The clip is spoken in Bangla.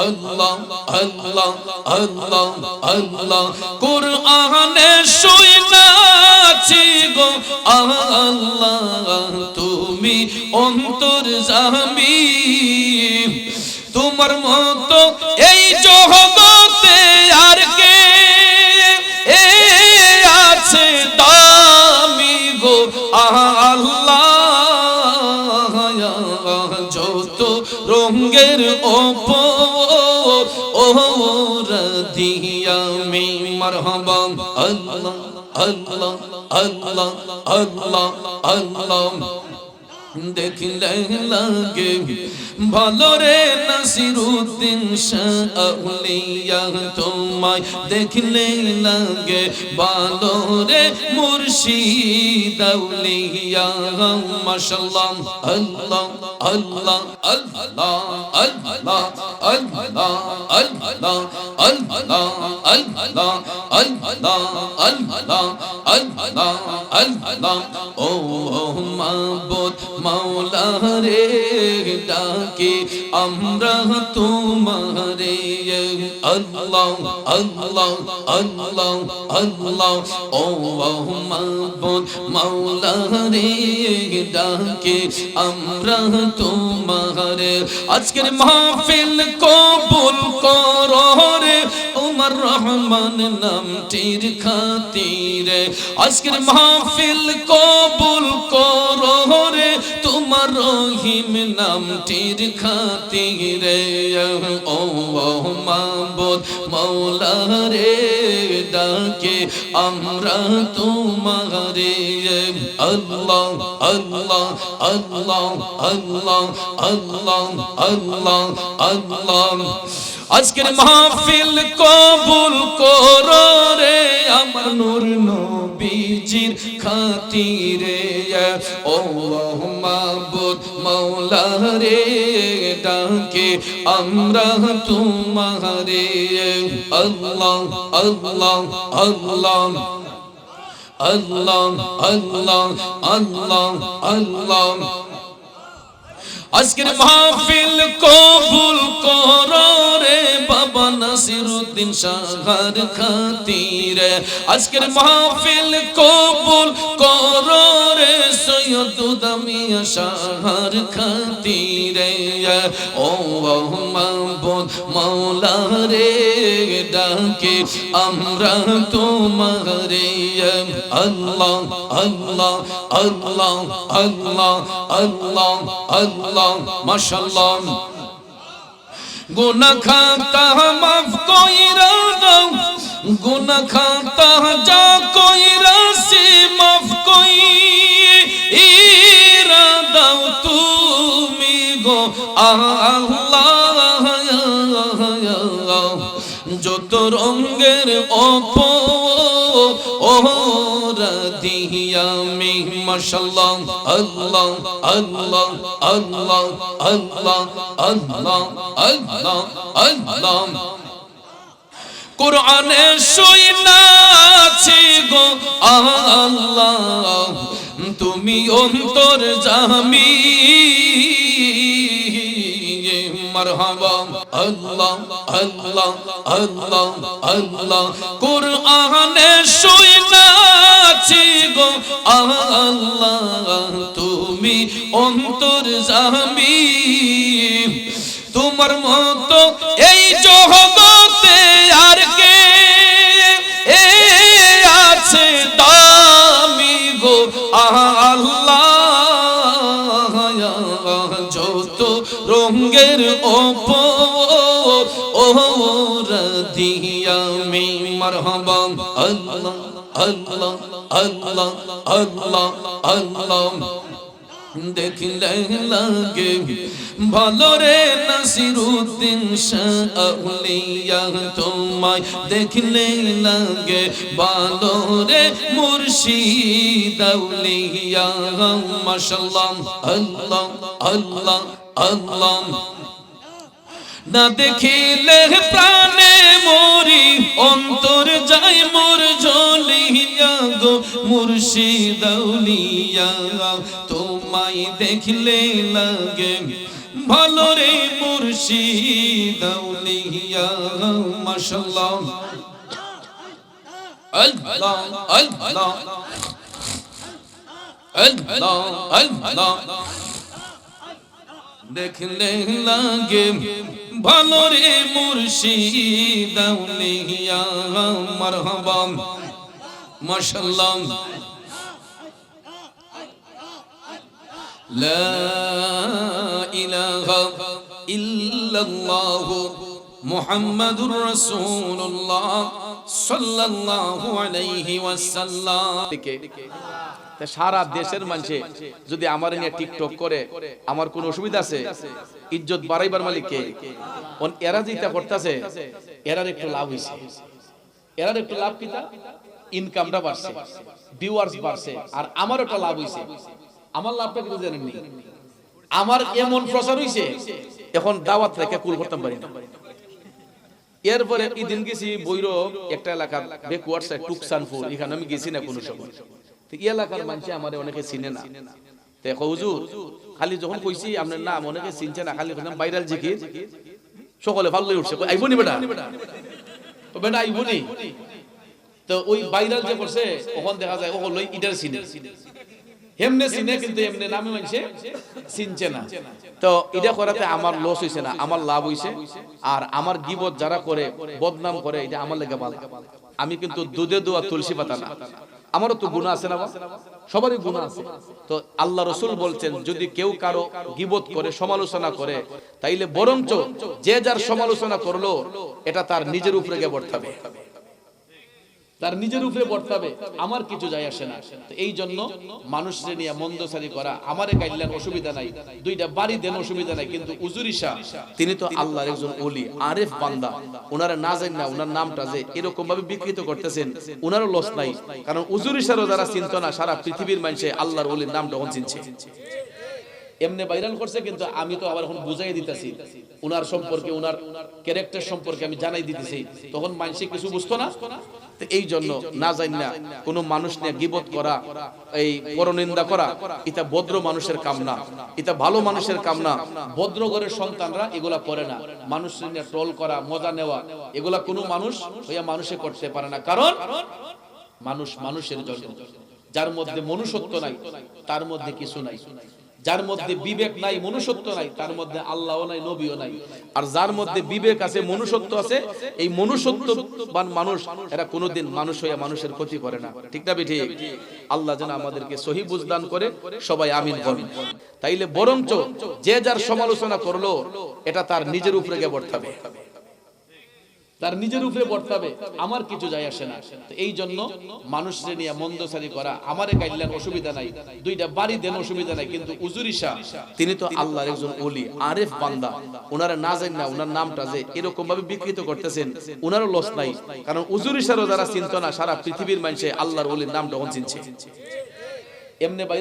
আল্লাহ আল্লাহ আল্লাহ আল্লাহ। কোরআনে শুইনাছি গো আল্লাহ। তুমি অন্তর জামি তোমার মতো এই رضیا میں مرحبا اللہ اللہ اللہ اللہ اللہ দেখলে লাগে। ভালো রে নাসিরুদ্দিন শাহলিয়া তোমায় দেখলে লাগে। ভালো রে মুর্শিদ আউলিয়া মাশাআল্লাহ আল্লাহ আল্লাহ আল্লাহ আল্লাহ আল্লাহ আল্লাহ আল্লাহ। আল্লাহ আল্লাহ আল্লাহ আল্লাহ আল্লাহ ও মাবুদ মাওলা রে ডাকে আমরা তোমারে আল্লাহ আল্লাহ আল্লাহ আল্লাহ ও মাবুদ মাওলা রে ডাকে আমরা তোমারে আজকের মাহফিল কবুল করো রে, উমর রহমান নামটির খাতিরে। আজকের মাহফিল কবুল করো রে, তোমার রহিম নামটির খাতিরে। ও মাবুদ মৌলা রে ডাকে, আমরা তোমারে। আল্লাহ আল্লাহ আল্লাহ আল্লাহ আল্লাহ আল্লাহ আল্লাহ। আজকের মাহফিল কবুল করো রে আমার নূর নবীজির খাতিরে। ও মাবুদ মাওলা রে ডাকে আমরা তোমারে। আল্লাহ আল্লাহ আল্লাহ আল্লাহ আল্লাহ আল্লাহ আল্লাহ। আজকের মাহফিল কবুল করো রে বাবা নাসিরুদ্দিন শাহার খাতিরে। আজকের মাহফিল কবুল করো সৈয়দ দামিয়া শাহার খাতিরে। ও মাহবুদ মাওলা রে ডাকে, আমরা তোমারে। আল্লাহ আল্লাহ আল্লাহ আল্লাহ আল্লাহ আল্লাহ, মাশাআল্লাহ। গুনা খাতা মাফ কইরা দাও গুনা খাতা যা কইরা সে মাফ কইরা যত রঙ্গের অপ দিয়ামি কোরআনে শুনাছি গো আল্লাহ তুমি অন্তর জামি তুমি অন্তর জামি তোমার মতো এই জগতে যত রঙ্গের ওপর মারহাবা। আল্লাহ আল্লাহ আল্লাহ আল্লাহ দেখলে লাগে ভালো রে নাসিরুদ্দিন শাহলিয়া, তোমায় দেখলে লাগে ভালো রে মুর্শিদ আউলিয়া আল্লাহ আল্লাহ। আল্লাহ। না দেখিলে প্রাণে মরি, অন্তর যায় মোর জ্বলিয়া গো মুর্শিদ আউলিয়া তোমায় দেখলে লাগে, ভালো রে মুর্শিদ আউলিয়া মাশাআল্লাহ। আল্লাহ আল্লাহ। আল্লাহ আল্লাহ। দেখলে লাগে, ভালো রে মুর্শিদ আউলিয়া মারহাবা মাশাআল্লাহ লা ইলাহা ইল্লাল্লাহ মুহাম্মাদুর রাসূলুল্লাহ সাল্লাল্লাহু আলাইহি ওয়াসাল্লাম। সারা দেশের মানুষে যদি আমার নিয়ে টিকটক করে আমার কোন অসুবিধা আছে? ইজ্জত বাড়াইবার মালিককে? এরা যেটা করতেছে এরার একটু লাভ হয়েছে এরার একটু লাভ কিতা ইনকামটা বাড়ছে ভিউয়ার্স বাড়ছে আর আমার একটা লাভ হয়েছে আমার লাভটা কিন্তু জানেননি আমার এমন প্রচার হয়েছে এখন দাওয়াত রেখে কুল করতাম পারি না। এরপরে ইদিন গেছি বৈরব একটা এলাকা বেকুয়ার্স টুকসানপুর এখানে আমি গেছি না কোনো সময়। তো এলাকার মানুষ আমার অনেকে চিনে না। দেখো হুজুর খালি যখন কইছি আপনার নাম অনেকে চিনছে না খালি ভাইরাল জিকির। সকলে ভালোই উঠছে কই, আইবনি বেটা? বেটা আইবনি। তো ওই ভাইরাল যে করছে ওখান দেখা যায় ওখান লই ইটার চিনে। হেমনে চিনে কিন্তু নামে মানছে চিনছে না। তো এটা করাতে আমার লস হইছে না আমার লাভ হইছে। আর আমার গিবত যারা করে বদনাম করে এটা আমার লেগে ভালো। আমি কিন্তু দুধে দোয়া তুলসী পাতা না। আমারও তো গুণা আছে না সবারই গুণা আছে। তো আল্লাহ রসুল বলছেন যদি কেউ কারও গিবত করে সমালোচনা করে তাইলে বরঞ্চ যে যার সমালোচনা করল এটা তার নিজের উপরে গিয়ে হবে তার নিজের উপরে হবে আমার কিছু যায় আসে না। এই জন্য মানুষকে নিয়ে মন্দসারি করা আমারে গাইলেন অসুবিধা নাই। দুইটা বাড়ি দেন অসুবিধা নাই, কিন্তু উজুরিশা তিনি তো আল্লাহর একজন ওলি, আরেফ বান্দা। ওনারা না জানেন না ওনার নামটা যে এরকম ভাবে বিকৃত করতেছেন ওনারও লস নাই। কারণ উজুরিশারও যারা চিন্ত না, সারা পৃথিবীর মানুষে আল্লাহর ওলির নাম তখন চিনছে এমনি ভাইরাল করছে, কিন্তু আমি তো আবার এখন বুঝাই দিতেছি। উনার সম্পর্কে, উনার ক্যারেক্টার সম্পর্কে আমি জানাই দিতেছি। তখন মানুষে কিছু বুঝতো না। এই জন্য না জানি না কোন মানুষ নিয়ে গিবত করা, এই পরনিন্দা করা, এটা ভদ্র মানুষের কাম না এটা ভালো মানুষের কাম না ভদ্র ঘরের সন্তানরা এগুলা করে না। মানুষ নিয়ে ট্রল করা, মজা নেওয়া, এগুলা কোনো মানুষ হইয়া মানুষে করতে পারে না। কারণ মানুষ মানুষের জন্য। যার মধ্যে মনুষ্যত্ব নাই, তার মধ্যে কিছু নাই। যার মধ্যে বিবেক নাই, মনুষ্যত্ব নাই, তার মধ্যে আল্লাহও নাই, নবীও নাই। আর যার মধ্যে বিবেক আছে, মনুষ্যত্ব আছে, এই মনুষ্যত্ববান মানুষ, এরা কোনোদিন মানুষ হয়ে মানুষের ক্ষতি করে না। ঠিক না ঠিক আল্লাহ যেন আমাদেরকে সহি বুঝদান করে, সবাই আমিন করুন। তাইলে বরঞ্চ যে যার সমালোচনা করল, এটা তার নিজের উপরে পড়তে হবে তার নিজের উপরে হবে আমার কিছু যায় আসে না। এই জন্য মানুষকে নিয়ে মন্দসারি করা আমারে গাইলেন অসুবিধা নাই। দুইটা বাড়ি দেন অসুবিধা নাই, কিন্তু উজুরিশা তিনি তো আল্লাহর একজন ওলি, আরেফ বান্দা। ওনারা না জানেন না ওনার নামটা যে এরকম ভাবে বিকৃত করতেছেন ওনারও লস নাই। কারণ উজুরিশারও যারা চিন্ত না, সারা পৃথিবীর মানুষে আল্লাহর ওলির নাম তখন চিনছে এমনি